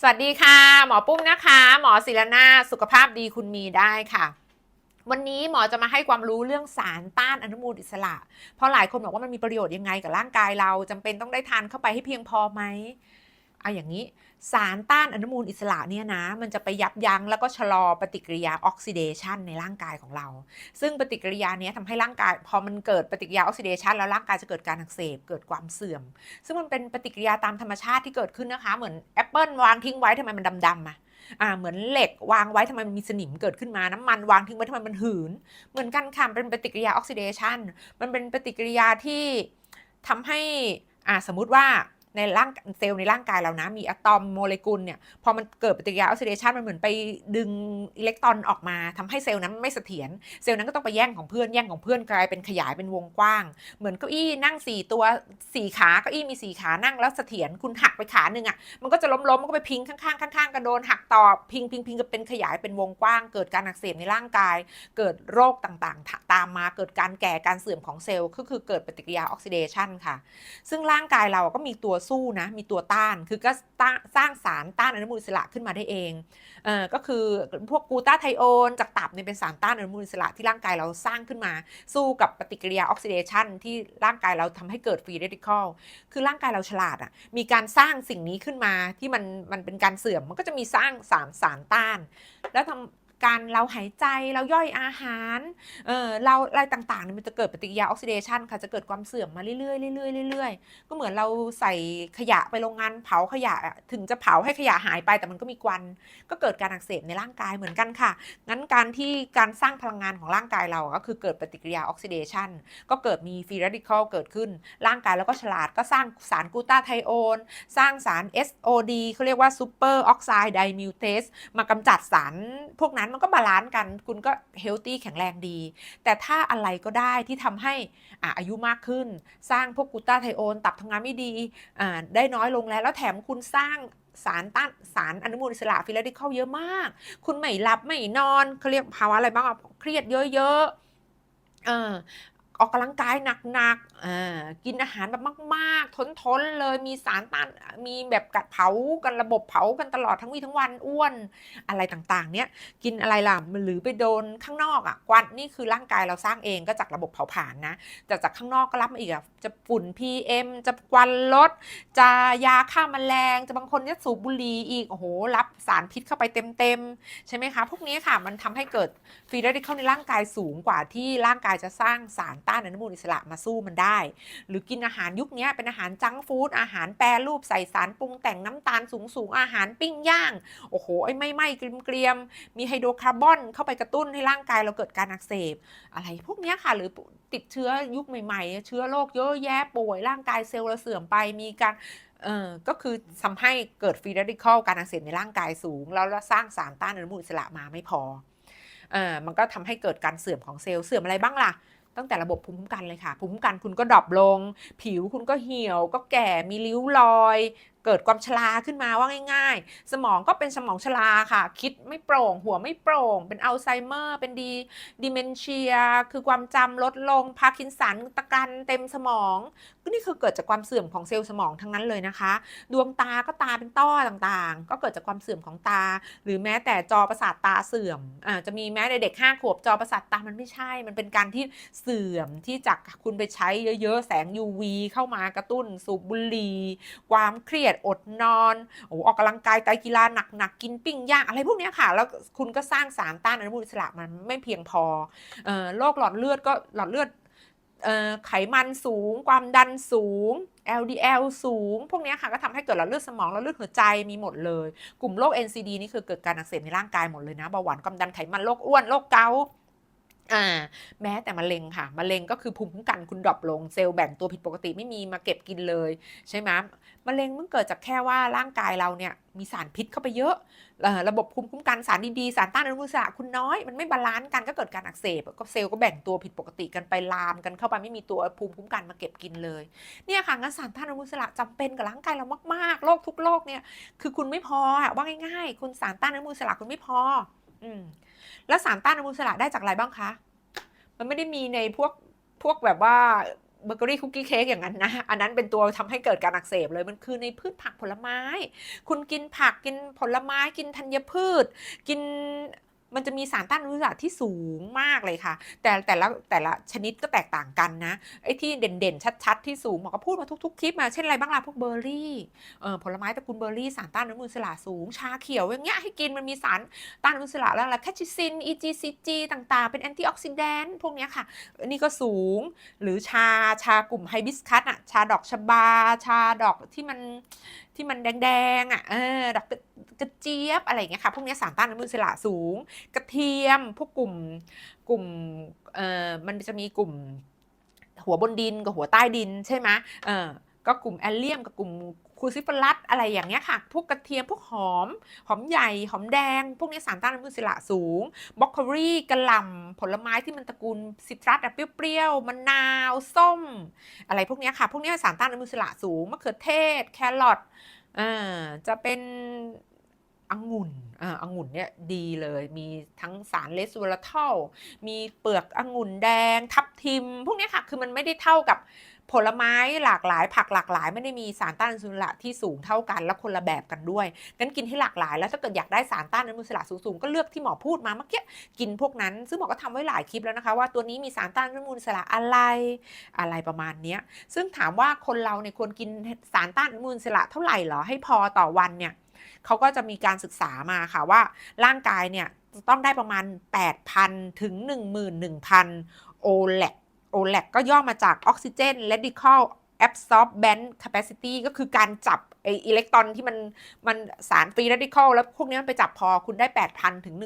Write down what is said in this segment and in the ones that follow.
สวัสดีค่ะ หมอปุ้มนะคะ หมอศิลนาสุขภาพดีคุณมีได้ค่ะ วันนี้หมอจะมาให้ความรู้เรื่องสารต้านอนุมูลอิสระ เพราะหลายคนบอกว่ามันมีประโยชน์ยังไงกับร่างกายเราจำเป็นต้องได้ทานเข้าไปให้เพียงพอไหมเอาอย่างนี้ สารต้านอนุมูลอิสระเนี่ยนะ มันจะไปยับยั้งแล้วก็ชะลอปฏิกิริยาออกซิเดชันในร่างกายของเรา ซึ่งปฏิกิริยาเนี้ยทำให้ร่างกาย พอมันเกิดปฏิกิริยาออกซิเดชันแล้วร่างกายจะเกิดการอักเสบเกิดความเสื่อม ซึ่งมันเป็นปฏิกิริยาตามธรรมชาติที่เกิดขึ้นนะคะ เหมือนแอปเปิลวางทิ้งไว้ทำไมมันดำๆอะอ่าเหมือนเหล็กวางไว้ทำไมมันมีสนิมเกิดขึ้นมาน้ำมันวางทิ้งไว้ทำไมมันหืน เหมือนกันค่ะเป็นปฏิกิริยาออกซิเดชันมันเป็นปฏิกิริยาที่ทำให้อ่าสมมติว่า ในร่างเซลล์ในร่างกายเรานะ มีอะตอมโมเลกุลเนี่ยพอมันเกิดปฏิกิริยาออกซิเดชันมันเหมือนไปดึงอิเล็กตรอนออกมาทำให้เซลล์นั้นไม่เสถียรเซลล์นั้นก็ต้องไปแย่งของเพื่อนแย่งของเพื่อนกลายเป็นขยายเป็นวงกว้าง เหมือนเก้าอี้นั่งสี่ตัวสี่ขาเก้าอี้มีสี่ขานั่งแล้วเสถียรคุณหักไปขาหนึ่งอะมันก็จะล้มล้มมันก็ไปพิงข้างๆข้างๆกันโดนหักต่อพิงพิงพิงก็เป็นขยายเป็นวงกว้าง เกิดการอักเสบในร่างกาย เกิดโรคต่างๆ ตามมาเกิดการแก่การเสื่อมของเซลล์ก็คือเกิดปฏิกิริยาออกซิเดชันค่ะ ซึ่งร่างกายเราก็มีตัวสู้นะ มีตัวต้าน คือก็สร้างสารต้านอนุมูลอิสระขึ้นมาได้เองเออก็คือพวกกูตาไทโอนจากตับเนี่ยเป็นสารต้านอนุมูลอิสระที่ร่างกายเราสร้างขึ้นมา สู้กับปฏิกิริยาออกซิเดชันที่ร่างกายเราทำให้เกิดฟรีเรดิคอลคือร่างกายเราฉลาดอะ่ะ มีการสร้างสิ่งนี้ขึ้นมาที่มันมันเป็นการเสื่อม มันก็จะมีสร้างสารสารต้าน แล้วทำ การเราหายใจเราย่อยอาหารเออเราอะไรต่างๆเนี่ยมันจะเกิดปฏิกิริยาออกซิเดชันค่ะจะเกิดความเสื่อมมาเรื่อยๆเรื่อยๆเรื่อยๆก็เหมือนเราใส่ขยะไปโรงงานเผาขยะถึงจะเผาให้ขยะหายไปแต่มันก็มีควันก็เกิดการอักเสบในร่างกายเหมือนกันค่ะงั้นการที่การสร้างพลังงานของร่างกายเราก็คือเกิดปฏิกิริยาออกซิเดชันก็เกิดมีฟรีเรดิคอลเกิดขึ้น ร่างกายแล้วก็ฉลาดก็สร้างสารกูตาไทโอนสร้างสาร SOD เขาเรียกว่าซูเปอร์ออกไซด์ไดมิวเทสมากำจัดสารพวกนั้นมันก็บาลานซ์กัน คุณก็เฮลตี้แข็งแรงดี แต่ถ้าอะไรก็ได้ที่ทำให้อะอายุมากขึ้น สร้างพวกกูต้าไทโอน ตับทำงานไม่ดีอ่าได้น้อยลงแล้ว แล้วแถมคุณสร้างสารต้านสารอนุมูลอิสระฟิลาดิคอลเยอะมาก คุณไม่หลับไม่นอนเขาเรียกภาวะอะไรบ้างเครียดเยอะๆเออ ออกกำลังกายหนักๆอ่ากินอาหารแบบมากๆ ทนๆเลยมีสารต้านมีแบบกัดเผากันระบบเผากันตลอดทั้งวี่ทั้งวันอ้วนอะไรต่างๆ เนี้ยกินอะไรล่ะหรือไปโดนข้างนอกอะควันนี่คือร่างกายเราสร้างเองก็จากระบบเผาผลาญนะแต่จากข้างนอกก็รับมาอีกอะจะฝุ่น PM จะควันรถจะยาฆ่าแมลงจะบางคนจะสูบบุหรี่อีกโอ้โหรับสารพิษเข้าไปเต็มๆใช่ไหมคะพวกนี้ค่ะมันทำให้เกิดฟรีเรดิคอลในร่างกายสูงกว่าที่ร่างกายจะสร้างสารต้านอนุมูลอิสระมาสู้มันได้ หรือกินอาหารยุคนี้เป็นอาหารจังฟู้ดอาหารแปรรูปใส่สารปรุงแต่งน้ำตาลสูงสูงๆอาหารปิ้งย่าง โอ้โหไอ้ไม่ไหม้เกรียมๆมีไฮโดรคาร์บอน เข้าไปกระตุ้นให้ร่างกายเราเกิดการอักเสบ อะไรพวกนี้ค่ะหรือติดเชื้อยุคใหม่ ๆ เชื้อโรคเยอะแยะป่วยร่างกายเซลล์เราเสื่อมไปมีการเออก็คือทำให้เกิดฟรีเรดิคอลการอักเสบในร่างกายสูง แล้วเราสร้างสารต้านอนุมูลอิสระมาไม่พอเออมันก็ทำให้เกิดการเสื่อมของเซลล์เสื่อมอะไรบ้างล่ะ ตั้งแต่ระบบภูมิคุ้มกันเลยค่ะ ภูมิคุ้มกันคุณก็ดรอปลง ผิวคุณก็เหี่ยว ก็แก่มีริ้วรอยเกิดความชราขึ้นมาว่าง่าย ๆ สมองก็เป็นสมองชราค่ะ คิดไม่โปร่ง หัวไม่โปร่ง เป็นอัลไซเมอร์ เป็นดีดิเมนเชีย คือความจำลดลง พาร์กินสันตะกันเต็มสมองก็นี่คือเกิดจากความเสื่อมของเซลล์สมองทั้งนั้นเลยนะคะ ดวงตาก็ตาเป็นต้อต่างๆ ก็เกิดจากความเสื่อมของตา หรือแม้แต่จอประสาทตาเสื่อมอาจะมีแม้ในเด็ก5ขวบจอประสาทตามันไม่ใช่ มันเป็นการที่เสื่อมที่จากคุณไปใช้เยอะๆ แสง UV เข้ามากระตุ้น สูบบุหรี่ความเครียดอดนอนโอ้ออกกำลังกายไตกีฬาหนักๆกินปิ้งย่างอะไรพวกนี้ค่ะ แล้วคุณก็สร้างสารต้านอนุมูลอิสระมันไม่เพียงพอออโรคหลอดเลือดก็หลอดเลือดไขมันสูง ความดันสูง LDL สูง พวกนี้ค่ะก็ทำให้เกิดหลอดเลือดสมองหลอดเลือดหัวใจมีหมดเลย กลุ่มโรค NCD นี่คือเกิดการอักเสบในร่างกายหมดเลยนะเบาหวานความดันไขมันโรคอ้วนโรคเกาต์ อ่าแม้แต่มะเร็งค่ะมะเร็งก็คือภูมิคุ้มกันคุณดรอปลงเซลล์แบ่งตัวผิดปกติไม่มีมาเก็บกินเลย ใช่ไหมมะเร็งมันเกิดจากแค่ว่าร่างกายเราเนี่ยมีสารพิษเข้าไปเยอะ ระบบภูมิคุ้มกันสารดีๆสารต้านอนุมูลอิสระคุณน้อย มันไม่บาลานซ์กันก็เกิดการอักเสบก็เซลล์ก็แบ่งตัวผิดปกติกันไปลามกันเข้าไปไม่มีตัวภูมิคุ้มกันมาเก็บกินเลยเนี่ยค่ะงั้นสารต้านอนุมูลอิสระจำเป็นกับร่างกายเรามากๆโรคทุกโรคเนี่ยคือคุณไม่พอว่าง่ายๆ คุณสารต้านอนุมูลอิสระคุณไม่พอ อืม แล้วสารต้านอนุมูลอิสระได้จากอะไรบ้างคะ มันไม่ได้มีในพวกพวกแบบว่าเบเกอรี่คุกกี้เค้กอย่างนั้นนะ อันนั้นเป็นตัวทำให้เกิดการอักเสบเลย มันคือในพืชผักผลไม้ คุณกินผักกินผลไม้กินธัญพืช กิน มันจะมีสารต้านอนุมูลอิสระที่สูงมากเลยค่ะ แต่แต่ละแต่ละชนิดก็แตกต่างกันนะ ไอ้ที่เด่นๆ ชัดๆ ที่สูงหมอก็พูดมาทุกๆ คลิปมา เช่นอะไรบ้างล่ะพวกเบอร์รี่เอ่อผลไม้ตระกูลเบอร์รี่ สารต้านอนุมูลอิสระสูง ชาเขียวอย่างเงี้ยให้กินมันมีสารต้านอนุมูลอิสระแล้วอะไรแคชิซิน EGCG ต่างๆ เป็นแอนตี้ออกซิแดนต์พวกเนี้ยค่ะนนี้ก็สูง หรือชาชากลุ่มไฮบิสคัสอะชาดอกชบา ชาดอกที่มัน ที่มันแดงๆอะเออดอกกระเจี๊ยบอะไรเงี้ยค่ะพวกนี้สารต้านอนุมูลอิสระสูง กระเทียมพวกกลุ่มกลุ่มเอ่อมันจะมีกลุ่มหัวบนดินกับหัวใต้ดินใช่ไหมเออก็กลุ่มแอลเลียมกับกลุ่ม คูซิฟลัสอะไรอย่างเงี้ยค่ะ พวกกระเทียม พวกหอม หอมใหญ่ หอมแดง พวกนี้สารต้านอนุมูลอิสระสูงบล็อกโครี่กระหล่ำผลไม้ที่มันตระกูลซิตรัสอะเปรี้ยวๆมะนาว ส้ม อะไรพวกนี้ค่ะ พวกนี้สารต้านอนุมูลอิสระสูงมะเขือเทศ แครอทเอ่อจะเป็นองุ่นอ่าองุ่นเนี่ยดีเลย มีทั้งสารเลสเวอราทอลมีเปลือกองุ่นแดง ทับทิม พวกนี้ค่ะ คือมันไม่ได้เท่ากับ ผลไม้หลากหลาย ผักหลากหลาย ไม่ได้มีสารต้านอนุมูลอิสระที่สูงเท่ากันและคนละแบบกันด้วยงั้นกินให้หลากหลาย แล้วถ้าเกิดอยากได้สารต้านอนุมูลอิสระสูงๆก็เลือกที่หมอพูดมาเมื่อกี้กินพวกนั้น ซึ่งหมอก็ทำไว้หลายคลิปแล้วนะคะว่าตัวนี้มีสารต้านอนุมูลอิสระอะไรอะไรประมาณนี้ซึ่งถามว่าคนเราเนี่ยควรกินสารต้านอนุมูลอิสระเท่าไหร่เหรอให้พอต่อวันเนี่ยเขาก็จะมีการศึกษามาค่ะว่าร่างกายเนี่ยต้องได้ประมาณ 8,000 ถึง 11,000 โอแลก OLAC ก็ย่อมาจาก Oxygen Radical Absorbent Capacity ก็คือการจับ ออิเล็กตรอนที่มันมันสารฟรี r รดิคอลแล้วพวกนี้มันไปจับพอคุณได้ 8,000 ถึง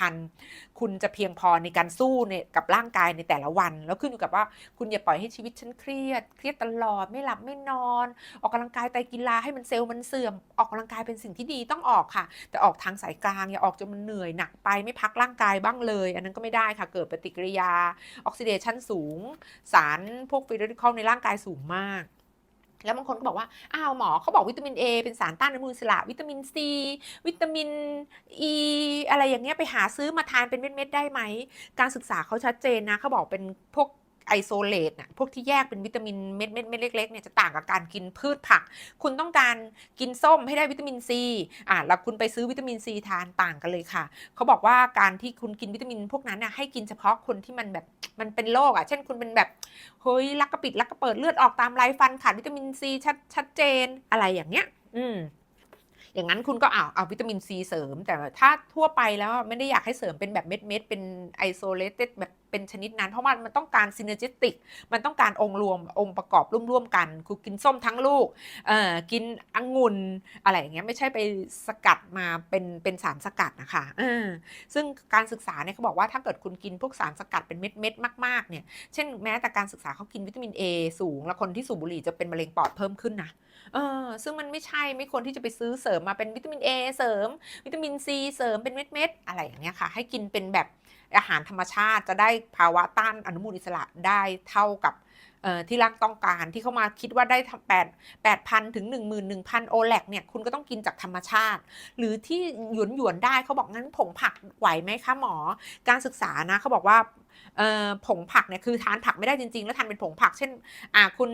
11,000 คุณจะเพียงพอในการสู้เนี่ยกับร่างกายในแต่ละวัน แล้วขึ้นอยู่กับว่าคุณอย่าปล่อยให้ชีวิตฉันเครียด เครียดตลอดไม่หลับไม่นอน ออกกำลังกายไตกีฬาให้มันเซลล์มันเสื่อม ออกกำลังกายเป็นสิ่งที่ดีต้องออกค่ะ แต่ออกทางสายกลางอย่าออกจนมันเหนื่อยหนักไปไม่พักร่างกายบ้างเลย อันนั้นก็ไม่ได้ค่ะเกิดปฏิกิริยาออกซิเดชันสูง สารพวกฟรีเรดิคอลในร่างกายสูงมาก แล้วบางคนก็บอกว่า อ้าวหมอเขาบอกวิตามิน A เป็นสารต้านอนุมูลอิสระวิตามิน C วิตามิน E อะไรอย่างเงี้ยไปหาซื้อมาทานเป็นเม็ดๆได้ไหม การศึกษาเขาชัดเจนนะเขาบอกเป็นพวก ไอโซเลตน่ะพวกที่แยกเป็นวิตามินเม็ดเม็ดเม็ดเล็กๆเนี่ยจะต่างกับการกินพืชผัก คุณต้องการกินส้มให้ได้วิตามินซีอะแล้วคุณไปซื้อวิตามินซีทานต่างกันเลยค่ะ เขาบอกว่าการที่คุณกินวิตามินพวกนั้นน่ะให้กินเฉพาะคนที่มันแบบมันเป็นโรคอะ เช่นคุณเป็นแบบเฮ้ยลักกระปิดลักกระเปิดเลือดออกตามไรฟันขาดวิตามินซีชัดชัดเจนอะไรอย่างเงี้ย อืมอย่างนั้นคุณก็เอาเอาวิตามินซีเสริม แต่ถ้าทั่วไปแล้วไม่ได้อยากให้เสริมเป็นแบบเม็ดเม็ดเป็นไอโซเลตแบบ เป็นชนิดนั้น เพราะว่ามันต้องการซินเนจิติก มันต้องการองค์รวมองค์ประกอบร่วมๆกันคือกินส้มทั้งลูกเอ่อกินองุ่นอะไรอย่างเงี้ยไม่ใช่ไปสกัดมาเป็นเป็นสารสกัดนะคะเออซึ่งการศึกษาเนี่ยเขาบอกว่าถ้าเกิดคุณกินพวกสารสกัดเป็นเม็ดเม็ดๆมากๆเนี่ยเช่นแม้แต่การศึกษาเขากินวิตามิน A สูง แล้วคนที่สูบบุหรี่จะเป็นมะเร็งปอดเพิ่มขึ้นนะเออซึ่งมันไม่ใช่ไม่ควรที่จะไปซื้อเสริมมาเป็นวิตามิน A เสริม วิตามิน C เสริมเป็นเม็ดๆอะไรอย่างเงี้ยค่ะ ให้กินเป็นแบบ อาหารธรรมชาติจะได้ภาวะต้านอนุมูลอิสระได้เท่ากับที่ร่างต้องการที่เขามาคิดว่าได้แปดแปดพันถึงหนึ่งหมื่นหนึ่งพันโอแลกเนี่ยคุณก็ต้องกินจากธรรมชาติ หรือที่หยวนหยวนได้เขาบอกงั้นผงผักไหวไหมคะหมอ การศึกษานะเขาบอกว่าผงผักเนี่ยคือทานผักไม่ได้จริง ๆ แล้วทานเป็นผงผัก เช่นอ่าคุณ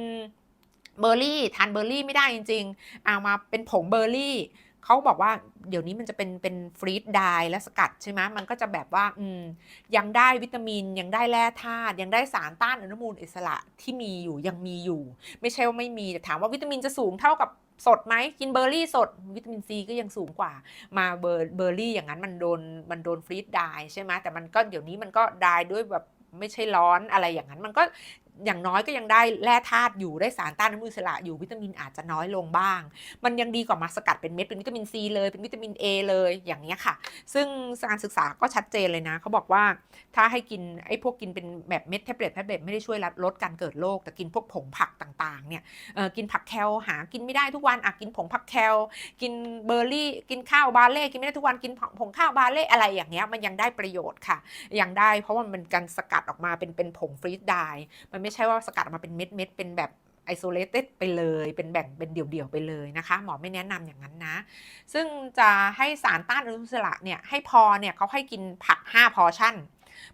เบอร์รี่ทานเบอร์รี่ไม่ได้จริงๆเอามาเป็นผงเบอร์รี่ เขาบอกว่าเดี๋ยวนี้มันจะเป็นเป็นฟรีดไดและสกัดใช่ไหมมันก็จะแบบว่าอืมยังได้วิตามิน ยังได้แร่ธาตุยังได้สารต้านอนุมูลอิสระที่มีอยู่ยังมีอยู่ ไม่ใช่ว่าไม่มีแต่ถามว่าวิตามินจะสูงเท่ากับสดไหมกินเบอร์รี่สดวิตามินซีก็ยังสูงกว่า มาเบอร์เบอร์รี่อย่างนั้นมันโดนมันโดนฟรีดไดใช่ไหมแต่มันก็เดี๋ยวนี้มันก็ไดด้วยแบบไม่ใช่ร้อนอะไรอย่างนั้น มันก็ อย่างน้อยก็ยังได้แร่ธาตุอยู่ได้สารต้านอนุมูลอิสระอยู่วิตามินอาจจะน้อยลงบ้าง มันยังดีกว่ามาสกัดเป็นเม็ดเป็นวิตามินซีเลยเป็นวิตามิน A เลยอย่างนี้ค่ะ ซึ่งการศึกษาก็ชัดเจนเลยนะเขาบอกว่าถ้าให้กินไอ้พวกกินเป็นแบบเม็ดแท็บเล็ตแท็บเล็ตไม่ได้ช่วยลดการเกิดโรคแต่กินพวกผงผักต่างๆเนี่ยกินผักแคลหากินไม่ได้ทุกวันอะกินผงผักแคลกินเบอร์รี่ กินข้าวบาเล่กินไม่ได้ทุกวันกินผงข้าวบาเล่อะไรอย่างเงี้ยมันยังได้ประโยชน์ค่ะยังได้เพราะว่ามันเป็นการสกัดออกมาเป็นเป็นผงฟรีดไดมันไม่ใช่ว่าสกัดออกมาเป็นเม็ดเม็ดเป็นแบบไอโซเลต d ไปเลย เป็นแบ่งเป็นเดี่ยวๆไปเลยนะคะ หมอไม่แนะนำอย่างนั้นนะ ซึ่งจะให้สารต้านอนุมูลอิสระเนี่ยให้พอเนี่ยเขาให้กินผัก 5 พอชั่น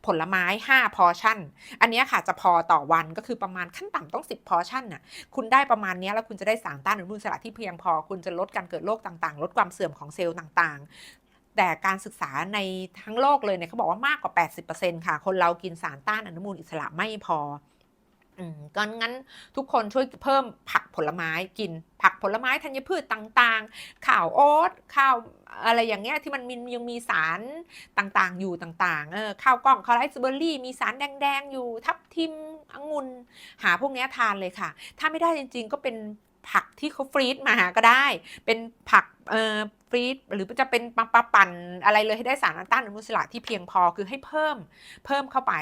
ผลไม้ 5 พอชั่น อันนี้ค่ะจะพอต่อวันก็คือประมาณขั้นต่ำต้อง 10 พอชั่นน่ะคุณได้ประมาณนี้แล้วคุณจะได้สารต้านอนุมูลอิสระที่เพียงพอ คุณจะลดการเกิดโรคต่างๆ ลดความเสื่อมของเซลล์ต่างๆแต่การศึกษาในทั้งโลกเลยเนี่ยเขาบอกว่ามากกว่า 80%ค่ะ คนเรากินสารต้านอนุมูลอิสระไม่พอ ก็งั้นทุกคนช่วยเพิ่มผักผลไม้กิน ผักผลไม้ธัญพืชต่างๆข้าวโอ๊ตข้าวอะไรอย่างเงี้ยที่มันมียังมีสารต่างๆ อยู่ต่างๆเออข้าวกล้องข้าวไรซ์เบอร์รี่ มีสารแดงๆ อยู่ทับทิมองุ่นหาพวกนี้ทานเลยค่ะ ถ้าไม่ได้จริงๆก็เป็น ผักที่เขาฟรีซมาก็ได้ เป็นผักเอ่อฟรีซหรือจะเป็นปลาปั่นอะไรเลยให้ได้สารต้านอนุมูลอิสระที่เพียงพอคือให้เพิ่มเพิ่มเข้าไป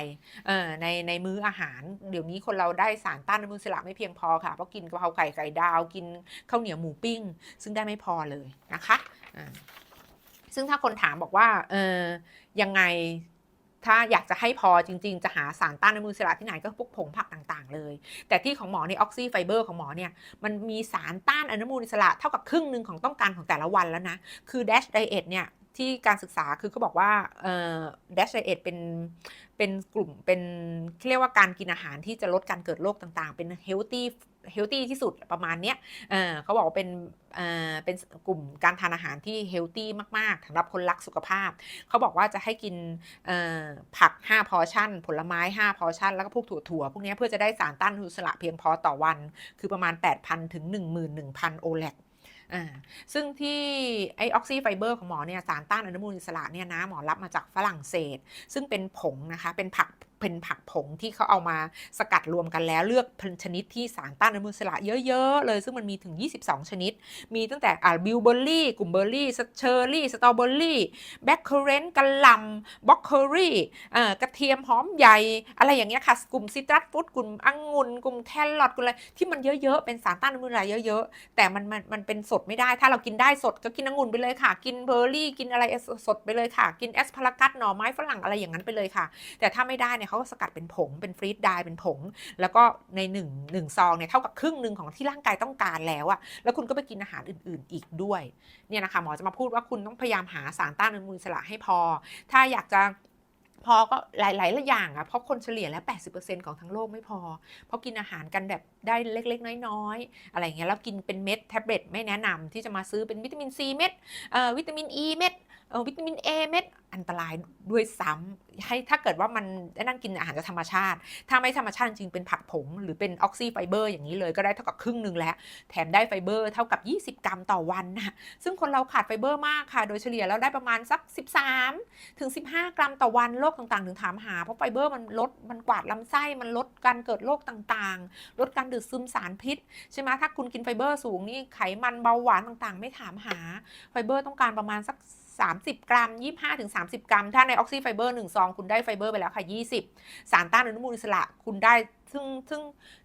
เอ่อในในมื้ออาหาร เดี๋ยวนี้คนเราได้สารต้านอนุมูลอิสระไม่เพียงพอค่ะเพราะกินกะเพราไก่ไก่ดาวกินข้าวเหนียวหมูปิ้ง ซึ่งได้ไม่พอเลยนะคะอ่าซึ่งถ้าคนถามบอกว่าเออยังไง ถ้าอยากจะให้พอจริง ๆ จะหาสารต้านอนุมูลอิสระที่ไหนก็พวกผงผักต่างๆ เลย แต่ที่ของหมอในออกซิไฟเบอร์ของหมอเนี่ยมันมีสารต้านอนุมูลอิสระเท่ากับครึ่งหนึ่งของต้องการของแต่ละวันแล้วนะ คือ Dash Diet เนี่ย ที่การศึกษาคือเขาบอกว่าเอ่อ Dash Diet เป็นเป็นกลุ่มเป็นเรียกว่าการกินอาหารที่จะลดการเกิดโรคต่างๆ เป็น healthy healthy ที่สุดประมาณเนี้ยเออเขาบอกว่าเป็นเอ่อเป็นกลุ่มการทานอาหารที่ healthy มากๆสำหรับคนรักสุขภาพ เขาบอกว่าจะให้กินเอ่อผัก 5 พอชั่น ผลไม้ 5 พอชั่น แล้วก็พวกถั่วๆพวกเนี้ยเพื่อจะได้สารต้านอนุมูลอิสระเพียงพอต่อวัน คือประมาณ 8,000 ถึง 11,000 โอแลก อ่าซึ่งที่ไอออกซิไฟเบอร์ของหมอเนี่ยสารต้านอนุมูลอิสระเนี่ยนะหมอรับมาจากฝรั่งเศส ซึ่งเป็นผงนะคะเป็นผักเป็นผักผงที่เขาเอามาสกัดรวมกันแล้ว เลือกชนิดที่สารต้านอนุมูลอิสระเยอะๆ เลย ซึ่งมันมีถึง 22 ชนิด มีตั้งแต่อ่าบิวเบอร์รี่กลุ่มเบอร์รี่เชอร์รี่สตรอเบอร์รี่แบล็คเคอร์เรนต์กะหล่ำบล็อกเคอรี่อ่กระเทียมหอมใหญ่ อะไรอย่างเงี้ยค่ะ กลุ่มซิตรัสฟรุตกลุ่มองุ่นกลุ่มแครอทกลุ่มอะไรที่มันเยอะๆ เป็นสารต้านอนุมูลอิสระเยอะๆ แต่มันมันมันเป็นสดไม่ได้ ถ้าเรากินได้สดก็กินองุ่นไปเลยค่ะ กินเบอร์รี่กินอะไรสดไปเลยค่ะ กินแอสพารากัสหน่อไม้ฝรั่งอะไรอย่างนั้นไปเลยค่ะ แต่ถ้าไม่ได้เนี่ยเขาก็สกัดเป็นผงเป็นฟรีดไดเป็นผง แล้วก็ในหนึ่งหนึ่งซองเนี่ยเท่ากับครึ่งหนึ่งของที่ร่างกายต้องการแล้วอะแล้วคุณก็ไปกินอาหารอื่น ๆ อีกด้วยเนี่ยนะคะหมอจะมาพูดว่าคุณต้องพยายามหาสารต้านอนุมูลอิสระให้พอ ถ้าอยากจะพอก็หลายๆอย่างอะเพราะคนเฉลี่ยแล้ว 80%ของทั้งโลกไม่พอ เพราะกินอาหารกันแบบได้เล็ก ๆ น้อยๆ อะไรอย่างเงี้ยแล้วกินเป็นเม็ดแท็บเล็ตไม่แนะนำที่จะมาซื้อเป็นวิตามินซีเม็ดอ่อวิตามินอีเม็ดอ่อวิตามินเอเม็ดอันตรายด้วยซ้ำ ให้ถ้าเกิดว่ามันนั่นกินอาหารจากธรรมชาติ ถ้าไม่ธรรมชาติจริงเป็นผักผง หรือเป็นออกซิไฟเบอร์อย่างนี้เลยก็ได้เท่ากับครึ่งหนึ่งแล้ว แถมได้ไฟเบอร์เท่ากับ 20 กรัมต่อวันนะซึ่งคนเราขาดไฟเบอร์มากค่ะ โดยเฉลี่ยแล้วได้ประมาณสัก 13 ถึง 15 กรัมต่อวันโรคต่างๆ ถึงถามหา เพราะไฟเบอร์มันลดมันกวาดลำไส้มันลดการเกิดโรคต่างๆ ลดการดูดซึมสารพิษใช่ไหมถ้าคุณกินไฟเบอร์สูงนี่ไขมันเบาหวานต่างๆ ไม่ถามหาไฟเบอร์ต้องการประมาณสัก 30 กรัม 25ถึง30 กรัม ถ้าในออกซิไฟเบอร์1ซองคุณได้ไฟเบอร์ไปแล้วค่ะ 20 สารต้านอนุมูลอิสระคุณได้ซึ่งซึ่ง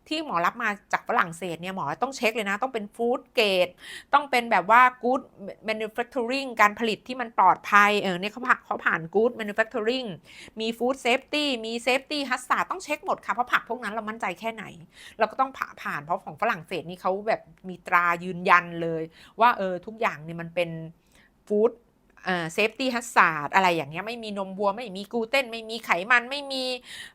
ที่หมอรับมาจากฝรั่งเศสเนี่ยหมอต้องเช็คเลยนะ ต้องเป็นฟู้ดเกรดต้องเป็นแบบว่า good manufacturing การผลิตที่มันปลอดภัยเออเนี่ยเขาผ่านเขาผ่าน good manufacturing มี food safety มี safety hazard ต้องเช็คหมดค่ะ เพราะผักพวกนั้นเรามั่นใจแค่ไหน เราก็ต้องผ่าผ่านเพราะของฝรั่งเศสนี่เขาแบบมีตรายืนยันเลย ว่าเออทุกอย่างเนี่ยมันเป็น food เซฟตี้ฮัสซาร์ดอะไรอย่างเงี้ยไม่มีนมวัว ไม่มีกลูเตนไม่มีไขมันไม่มี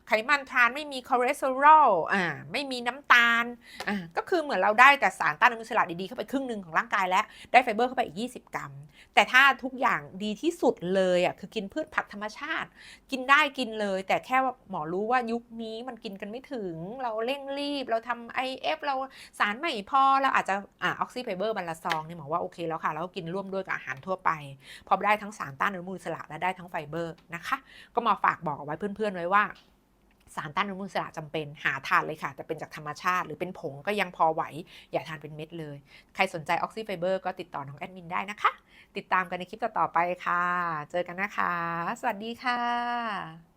ไขมันทรานไม่มีคอเลสเตอรอลอ่าไม่มีน้ำตาลอ่าก็คือเหมือนเราได้แต่สารต้านอนุมูลอิสระดีๆเข้าไปครึ่งหนึ่งของร่างกายแล้ว ได้ไฟเบอร์เข้าไปอีก 20 กรัม แต่ถ้าทุกอย่างดีที่สุดเลยอะคือกินพืชผักธรรมชาติ กินได้กินเลย แต่แค่ว่าหมอรู้ว่ายุคนี้มันกินกันไม่ถึง เราเร่งรีบเราทำ IF เอฟเราสารไม่พอเราอาจจะอ่าออกซิไฟเบอร์บรรละซองเนี่ยหมอว่าโอเคแล้วค่ะแล้วก็กินร่วมด้วยกับอาหารทั่วไปพอได้ทั้งสารต้านอนุมูลอิสระและได้ทั้งไฟเบอร์นะคะ ก็มาฝากบอกเอาไว้เพื่อนๆไว้ว่าสารต้านอนุมูลอิสระจำเป็นหาทานเลยค่ะ แต่เป็นจากธรรมชาติ หรือเป็นผงก็ยังพอไหว อย่าทานเป็นเม็ดเลย ใครสนใจออกซิไฟเบอร์ก็ติดต่อน้องแอดมินได้นะคะ ติดตามกันในคลิปต่อๆไปค่ะ เจอกันนะคะ สวัสดีค่ะ